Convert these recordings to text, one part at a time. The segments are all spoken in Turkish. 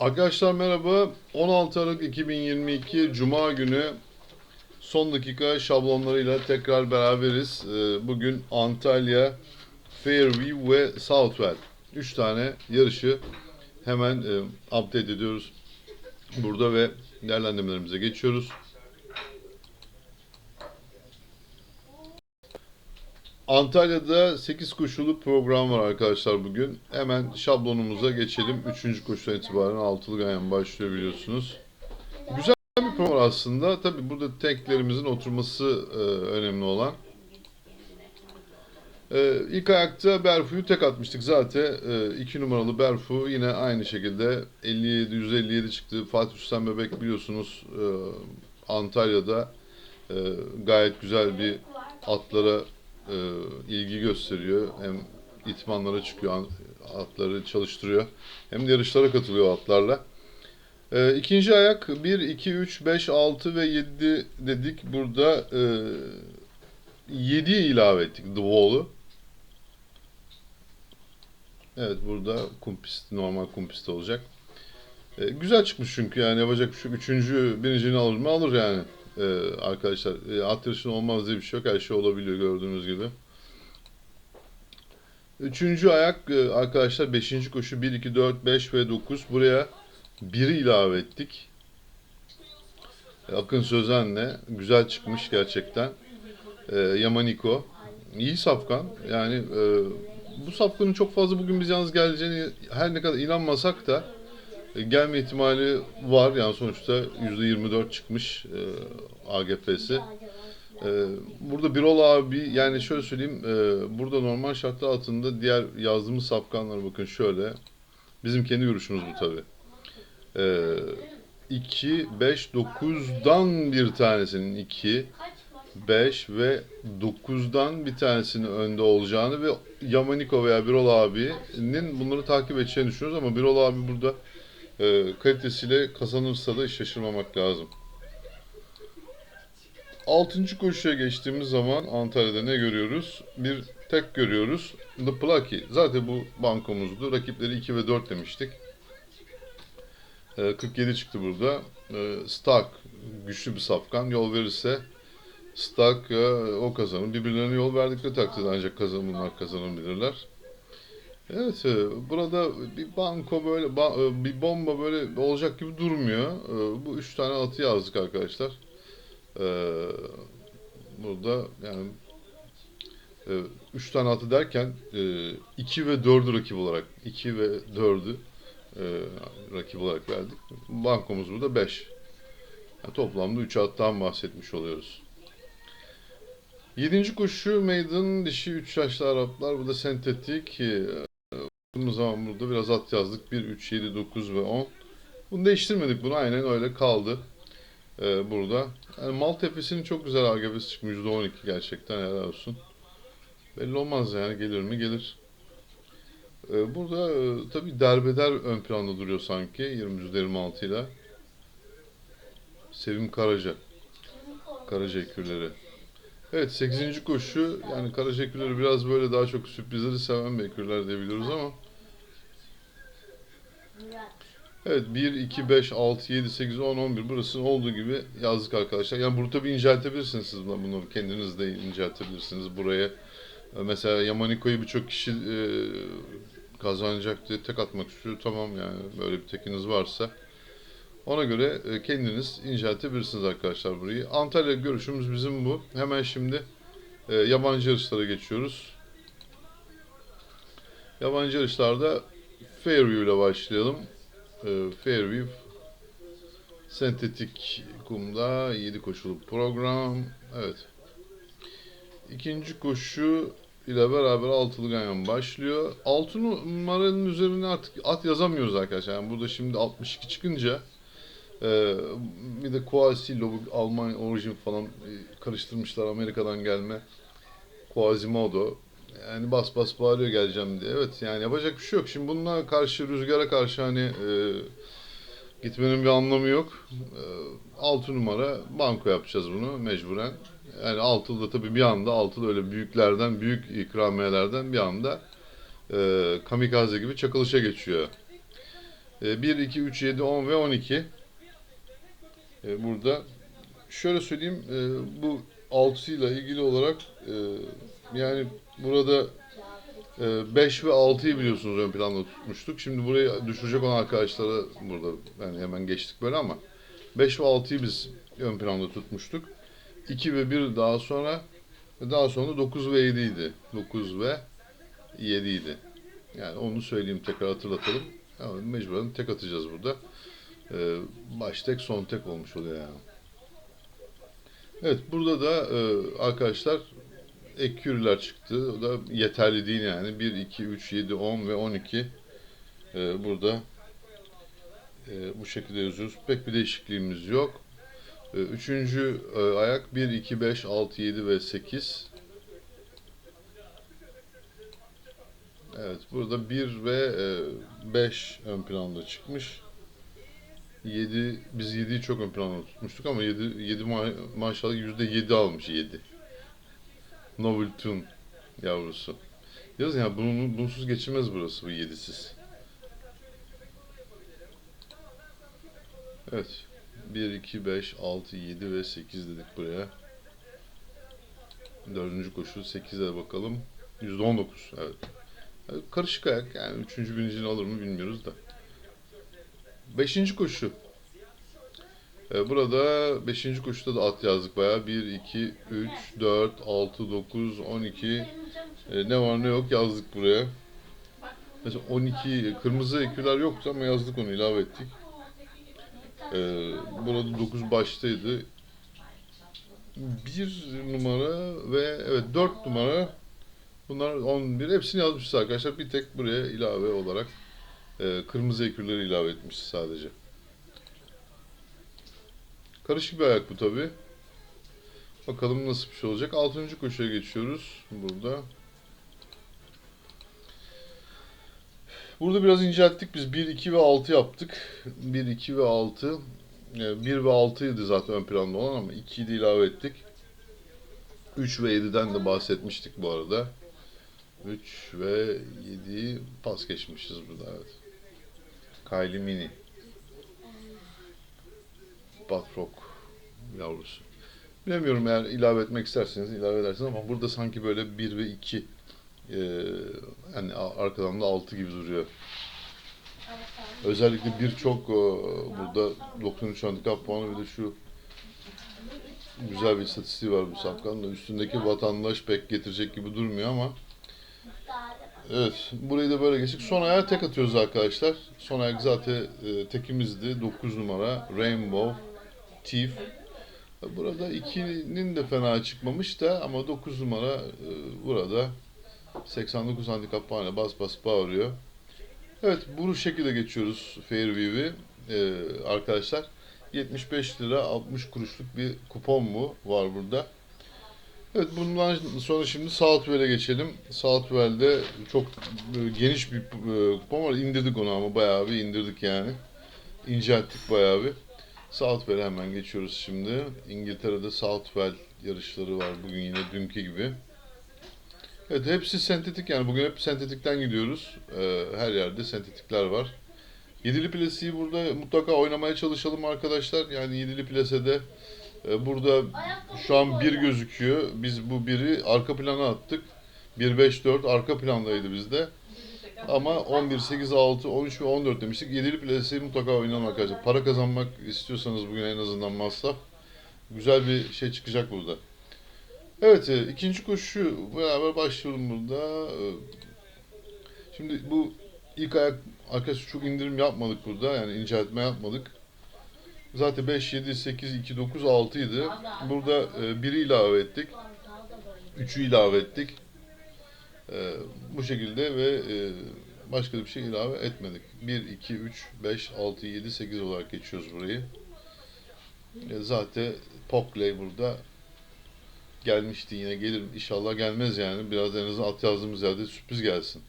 Arkadaşlar merhaba. 16 Aralık 2022 Cuma günü son dakika şablonlarıyla tekrar beraberiz. Ee, Bugün Antalya, Fairview ve Southwell. 3 tane yarışı hemen e, update ediyoruz. Burada ve değerlendirmelerimize geçiyoruz. Antalya'da 8 koşulu program var arkadaşlar bugün. Hemen şablonumuza geçelim. 3. koşudan itibaren altılı ganyan başlıyor biliyorsunuz. Güzel bir program aslında. Tabi burada teklerimizin oturması e, önemli olan. E, ilk ayakta Berfu'yu tek atmıştık zaten. 2 numaralı Berfu yine aynı şekilde 57 157 çıktı. Fatih Üstem Bebek biliyorsunuz e, Antalya'da e, gayet güzel bir atlara e, ilgi gösteriyor. Hem itmanlara çıkıyor, atları çalıştırıyor. Hem de yarışlara katılıyor atlarla. E, ikinci ayak 1, 2, 3, 5, 6 ve 7 dedik. Burada e, 7 ilave ettik The Wall'u. Evet burada kum pisti, normal kum pisti olacak. E, güzel çıkmış çünkü yani yapacak bir şey. Üçüncü, birincini alır mı? Alır yani. E, arkadaşlar e, at yarışında olmaz diye bir şey yok. Her şey olabiliyor gördüğünüz gibi. Üçüncü ayak e, arkadaşlar beşinci koşu 1, 2, 4, 5 ve 9. Buraya 1'i ilave ettik. Akın Sözen'le güzel çıkmış gerçekten. E, Yamaniko. iyi safkan. Yani e, bu safkanın çok fazla bugün biz yalnız geleceğini her ne kadar inanmasak da gelme ihtimali var. Yani sonuçta %24 çıkmış e, AGF'si. E, burada Birol abi yani şöyle söyleyeyim e, burada normal şartlar altında diğer yazdığımız safkanlara bakın şöyle. Bizim kendi görüşümüz bu tabi. E, 2, 5, 9'dan bir tanesinin 2, 5 ve 9'dan bir tanesinin önde olacağını ve Yamaniko veya Birol abinin bunları takip edeceğini düşünüyoruz ama Birol abi burada e, kalitesiyle kazanırsa da şaşırmamak lazım. Altıncı koşuya geçtiğimiz zaman Antalya'da ne görüyoruz? Bir tek görüyoruz. The Plucky. Zaten bu bankomuzdu. Rakipleri 2 ve 4 demiştik. E, 47 çıktı burada. E, Stark güçlü bir safkan. Yol verirse Stark e, o kazanır. Birbirlerine yol verdikleri takdirde ancak kazan, bunlar kazanabilirler. Evet, e, burada bir banko böyle, e, bir bomba böyle olacak gibi durmuyor. E, Bu üç tane atı yazdık arkadaşlar. Burada yani üç tane atı derken iki ve dördü rakip olarak, iki ve dördü rakip olarak verdik. Bankomuz burada beş. Yani toplamda üç attan bahsetmiş oluyoruz. Yedinci koşu Maiden dişi 3 yaşlı Araplar. Bu da sentetik. Baktığımız zaman burada biraz at yazdık. 1, 3, 7, 9 ve 10. Bunu değiştirmedik. Bunu aynen öyle kaldı. Ee, burada. Yani Maltepe'sinin çok güzel AGB'si çıkmış. %12 gerçekten helal olsun. Belli olmaz yani gelir mi gelir. Ee, burada e, tabii derbeder ön planda duruyor sanki. 20 %26 ile. Sevim Karaca. Karaca ekürleri. Evet 8. koşu yani Karaca ekürleri biraz böyle daha çok sürprizleri seven bir ekürler diyebiliyoruz ama Evet 1, 2, 5, 6, 7, 8, 10, 11 burası olduğu gibi yazdık arkadaşlar. Yani burada tabii inceltebilirsiniz siz bunu, kendiniz de inceltebilirsiniz buraya. e, Mesela Yamaniko'yu birçok kişi e, kazanacak diye tek atmak istiyor. Tamam yani böyle bir tekiniz varsa. Ona göre e, kendiniz inceltebilirsiniz arkadaşlar burayı. Antalya görüşümüz bizim bu. Hemen şimdi e, yabancı yarışlara geçiyoruz. Yabancı yarışlarda Fairview ile başlayalım. E, Fairview sentetik kumda 7 koşulu program. Evet. İkinci koşu ile beraber altılı ganyan başlıyor. 6 numaranın üzerine artık at yazamıyoruz arkadaşlar. Yani burada şimdi 62 çıkınca ee, bir de Quasilo bu Alman orijin falan e, karıştırmışlar Amerika'dan gelme Quasimodo yani bas bas bağırıyor geleceğim diye. Evet yani yapacak bir şey yok. Şimdi bununla karşı rüzgara karşı hani e, gitmenin bir anlamı yok. E, 6 numara banko yapacağız bunu mecburen. Yani altılı tabii bir anda altılı öyle büyüklerden büyük ikramiyelerden bir anda e, kamikaze gibi çakılışa geçiyor. E, 1, 2, 3, 7, 10 ve 12. E, burada şöyle söyleyeyim e, bu 6 ile ilgili olarak e, yani burada 5 ve 6'yı biliyorsunuz ön planda tutmuştuk. Şimdi burayı düşürecek olan arkadaşlara burada yani hemen geçtik böyle ama 5 ve 6'yı biz ön planda tutmuştuk. 2 ve 1 daha sonra daha sonra 9 ve 7 idi. 9 ve 7 idi. Yani onu söyleyeyim tekrar hatırlatalım. Ama mecburen tek atacağız burada. Ee, baş tek son tek olmuş oluyor yani. Evet burada da e, arkadaşlar ek yürüler çıktı. O da yeterli değil yani. 1, 2, 3, 7, 10 ve 12 e, burada e, bu şekilde yazıyoruz. Pek bir değişikliğimiz yok. E, üçüncü e, ayak 1, 2, 5, 6, 7 ve 8. Evet burada 1 ve e, 5 ön planda çıkmış. 7 biz 7'yi çok ön planda tutmuştuk ama 7 7 ma- maşallah %7 almış 7. Novel Tune yavrusu. Yalnız ya bunun bunsuz geçilmez burası bu 7'siz. Evet. 1 2 5 6 7 ve 8 dedik buraya. Dördüncü koşu 8'e bakalım. %19 evet. Karışık ayak yani üçüncü birincini alır mı bilmiyoruz da. Beşinci koşu. Ee, burada beşinci koşuda da at yazdık bayağı. 1, 2, 3, 4, 6, 9, 12. Ee, ne var ne yok yazdık buraya. Mesela 12 kırmızı eküler yoktu ama yazdık onu ilave ettik. Ee, burada 9 baştaydı. 1 numara ve evet 4 numara Bunlar 11. Hepsini yazmışız arkadaşlar. Bir tek buraya ilave olarak e, kırmızı ekürleri ilave etmişiz sadece. Karışık bir ayak bu tabi. Bakalım nasıl bir şey olacak. 6. koşuya geçiyoruz. Burada. Burada biraz incelttik. Biz 1, 2 ve 6 yaptık. 1, 2 ve 6. 1 ve 6 idi zaten ön planda olan ama 2'yi de ilave ettik. 3 ve 7'den de bahsetmiştik bu arada. 3 ve 7'yi pas geçmişiz burada evet. Kylie Mini. Batrock yavrusu. Bilemiyorum eğer ilave etmek isterseniz ilave edersiniz ama burada sanki böyle 1 ve 2 e, yani arkadan da 6 gibi duruyor. Özellikle birçok e, burada 93 handikap puanı bir de şu güzel bir istatistiği var bu safkanın da üstündeki vatandaş pek getirecek gibi durmuyor ama Evet, burayı da böyle geçtik. Son ayağa tek atıyoruz arkadaşlar. Son ayak zaten e, tekimizdi. 9 numara Rainbow Thief. Burada 2'nin de fena çıkmamış da ama 9 numara e, burada 89 handikap puanı bas bas bağırıyor. Evet, bu şekilde geçiyoruz Fairview'i e, arkadaşlar. 75 lira 60 kuruşluk bir kupon mu var burada? Evet bundan sonra şimdi Southwell'e geçelim. Southwell'de çok e, geniş bir e, kupon var. İndirdik onu ama bayağı bir indirdik yani. İncelttik bayağı bir. Southwell'e hemen geçiyoruz şimdi. İngiltere'de Southwell yarışları var bugün yine dünkü gibi. Evet hepsi sentetik yani bugün hep sentetikten gidiyoruz. Ee, her yerde sentetikler var. Yedili plesiyi burada mutlaka oynamaya çalışalım arkadaşlar. Yani yedili plesede e, burada şu an bir gözüküyor. Biz bu biri arka plana attık. 1 5 4 arka plandaydı bizde. Ama 11 8 6 13 ve 14 demiştik. Yedili plasiyi mutlaka oynayalım arkadaşlar. Para kazanmak istiyorsanız bugün en azından masraf güzel bir şey çıkacak burada. Evet, e, ikinci koşu beraber başlayalım burada. E, Şimdi bu ilk ayak arkadaşlar çok indirim yapmadık burada. Yani inceltme yapmadık. Zaten 5, 7, 8, 2, 9, 6 idi. Burada e, 1'i ilave ettik. 3'ü ilave ettik. E, bu şekilde ve e, başka bir şey ilave etmedik. 1, 2, 3, 5, 6, 7, 8 olarak geçiyoruz burayı. E, zaten Pokley burada gelmişti yine gelir inşallah gelmez yani biraz en azından at yazdığımız yerde sürpriz gelsin.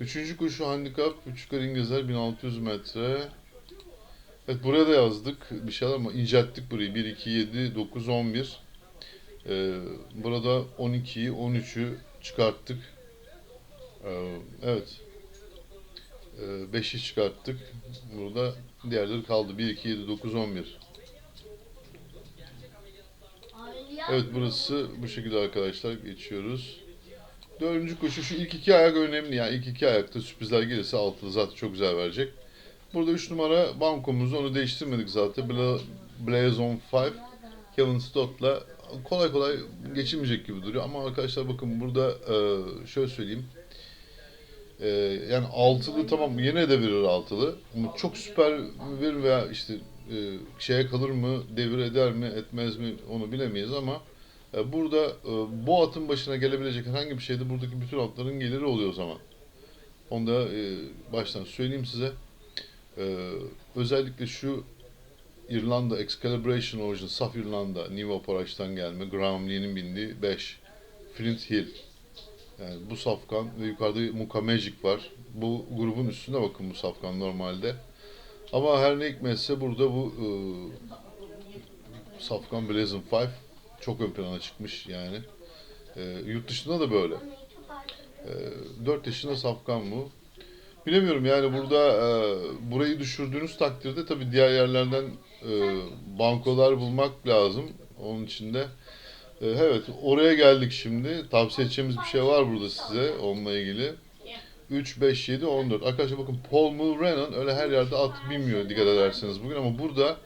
Üçüncü koşu handikap 3 yukarı İngilizler 1600 metre. Evet buraya da yazdık bir şeyler ama incelttik burayı. 1, 2, 7, 9, 11. Ee, burada 12'yi, 13'ü çıkarttık. Ee, evet. 5'i çıkarttık. Burada diğerleri kaldı. 1, 2, 7, 9, 11. Evet burası bu şekilde arkadaşlar geçiyoruz. Dördüncü koşu şu ilk iki ayak önemli yani ilk iki ayakta sürprizler gelirse altılı zaten çok güzel verecek. Burada 3 numara bankomuz onu değiştirmedik zaten. Bla, Blazon 5 Kevin Stott'la kolay kolay geçilmeyecek gibi duruyor ama arkadaşlar bakın burada e, şöyle söyleyeyim. E, yani altılı tamam yine de verir altılı ama çok süper verir veya işte e, şeye kalır mı devir eder mi etmez mi onu bilemeyiz ama e, burada e, bu atın başına gelebilecek herhangi bir şeyde buradaki bütün atların geliri oluyor o zaman. Onu da e, baştan söyleyeyim size. E, özellikle şu İrlanda Excalibration orijinal Saf İrlanda Niva Paraç'tan gelme Graham Lee'nin bindiği 5 Flint Hill. Yani bu safkan ve yukarıda Muka Magic var. Bu grubun üstüne bakın bu safkan normalde. Ama her ne hikmetse burada bu e, safkan Blazing 5 çok ön plana çıkmış yani. E, yurt dışında da böyle. E, 4 yaşında safkan bu. Bilemiyorum yani burada e, burayı düşürdüğünüz takdirde tabii diğer yerlerden e, bankolar bulmak lazım. Onun için de e, evet oraya geldik şimdi. Tavsiye edeceğimiz bir şey var burada size onunla ilgili. 3, 5, 7, 14. Arkadaşlar bakın Paul Mulrennan öyle her yerde at bilmiyor dikkat ederseniz bugün ama burada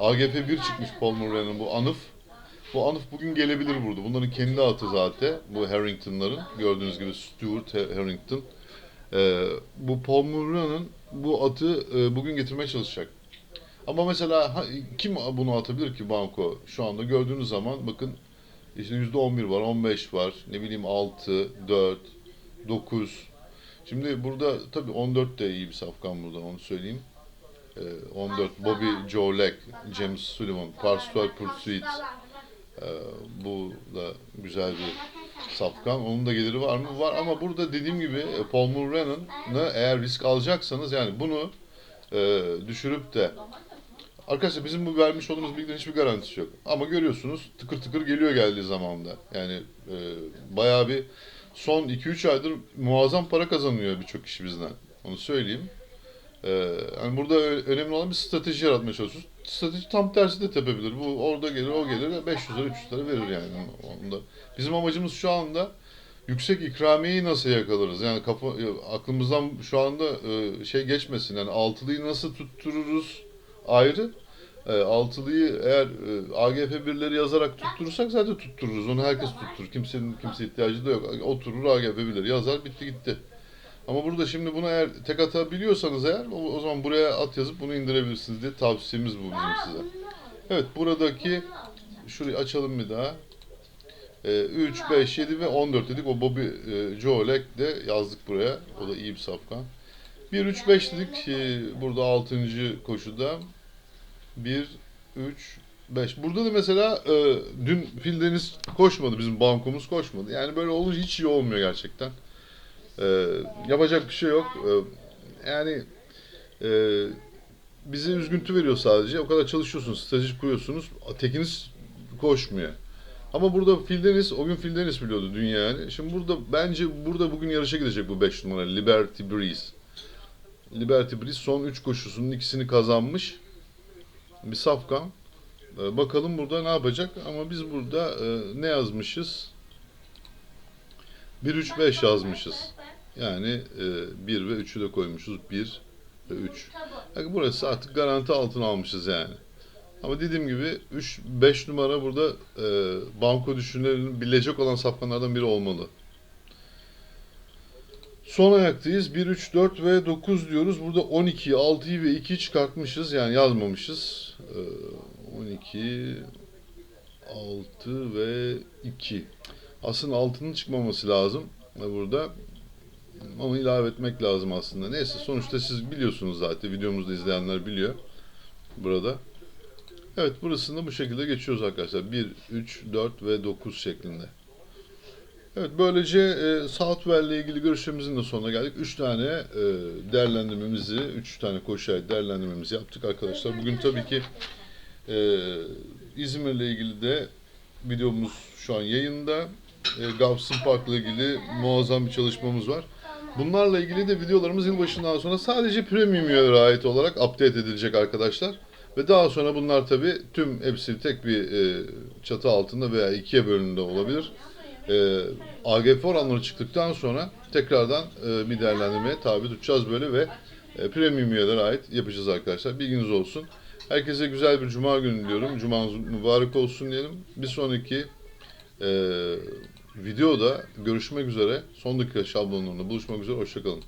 AGP 1 çıkmış Paul Mulrennan bu Anıf. Bu Anıf bugün gelebilir burada. Bunların kendi atı zaten. Bu Harrington'ların. Gördüğünüz gibi Stuart Harrington. Ee, bu Mulrennan bu atı e, bugün getirmeye çalışacak. Ama mesela ha- kim bunu atabilir ki banko? Şu anda gördüğünüz zaman bakın işte %11 var, 15 var, ne bileyim 6, 4, 9. Şimdi burada tabii 14 de iyi bir safkan burada onu söyleyeyim. Ee, 14 Bobby Joe Leck, James Sullivan, Pastoral Pursuit. Ee, bu da güzel bir safkan. Onun da geliri var mı? Var ama burada dediğim gibi e, Paul Mulrennan'ı eğer risk alacaksanız yani bunu e, düşürüp de Arkadaşlar bizim bu vermiş olduğumuz bilgilerin hiçbir garantisi yok. Ama görüyorsunuz tıkır tıkır geliyor geldiği zamanda. Yani e, bayağı bir son 2-3 aydır muazzam para kazanıyor birçok kişi bizden. Onu söyleyeyim. E, yani burada önemli olan bir strateji yaratmaya çalışıyoruz. Strateji tam tersi de tepebilir. Bu orada gelir, o gelir 500 lira, 300 lira verir yani. Onda. Bizim amacımız şu anda yüksek ikramiyeyi nasıl yakalarız? Yani kafa, aklımızdan şu anda e, şey geçmesin. Yani altılıyı nasıl tuttururuz ayrı. E, altılıyı eğer e, AGF birleri yazarak tutturursak zaten tuttururuz. Onu herkes tutturur. Kimsenin kimse ihtiyacı da yok. Oturur AGF birleri yazar bitti gitti. Ama burada şimdi bunu eğer tek atabiliyorsanız eğer o, o zaman buraya at yazıp bunu indirebilirsiniz diye tavsiyemiz bu bizim size. Evet buradaki şurayı açalım bir daha. E, 3, 5, 7 ve 14 dedik. O Bobby e, Joe Leck de yazdık buraya. O da iyi bir safkan. 1, 3, 5 dedik. E, burada 6. koşuda. 1, 3, 5. Burada da mesela e, dün Fil Deniz koşmadı. Bizim bankomuz koşmadı. Yani böyle olunca hiç iyi olmuyor gerçekten. E, yapacak bir şey yok. E, yani e, bize üzüntü veriyor sadece. O kadar çalışıyorsunuz, strateji kuruyorsunuz. Tekiniz koşmuyor. Ama burada Phil Dennis, o gün Phil Dennis biliyordu dünya yani. Şimdi burada bence burada bugün yarışa gidecek bu 5 numara Liberty Breeze. Liberty Breeze son 3 koşusunun ikisini kazanmış. Bir safkan. Ee, bakalım burada ne yapacak ama biz burada e, ne yazmışız? 1-3-5 yazmışız. Yani e, 1 ve 3'ü de koymuşuz. 1 ve 3. Yani burası artık garanti altına almışız yani. Ama dediğim gibi 3 5 numara burada e, banko düşünülerin bilecek olan safkanlardan biri olmalı. Son ayaktayız. 1 3 4 ve 9 diyoruz. Burada 12, 6'yı ve 2'yi çıkartmışız. Yani yazmamışız. E, 12 6 ve 2. Aslında 6'nın çıkmaması lazım e, burada. Ama ilave etmek lazım aslında. Neyse sonuçta siz biliyorsunuz zaten. Videomuzda izleyenler biliyor. Burada. Evet burasını bu şekilde geçiyoruz arkadaşlar. 1, 3, 4 ve 9 şeklinde. Evet böylece e, Southwell ile ilgili görüşlerimizin de sonuna geldik. 3 tane e, değerlendirmemizi, 3 tane koşu değerlendirmemizi yaptık arkadaşlar. Bugün tabii ki e, İzmir ile ilgili de videomuz şu an yayında. E, Gavsin Park ile ilgili muazzam bir çalışmamız var. Bunlarla ilgili de videolarımız yılbaşından sonra sadece premium üyelere ait olarak update edilecek arkadaşlar. Ve daha sonra bunlar tabi tüm hepsi tek bir e, çatı altında veya ikiye bölümde olabilir. E, AGF oranları çıktıktan sonra tekrardan e, bir değerlendirmeye tabi tutacağız böyle ve e, premium üyelere ait yapacağız arkadaşlar. Bilginiz olsun. Herkese güzel bir cuma günü diliyorum. Cumanız mübarek olsun diyelim. Bir sonraki e, videoda görüşmek üzere. Son dakika şablonlarında buluşmak üzere. Hoşçakalın.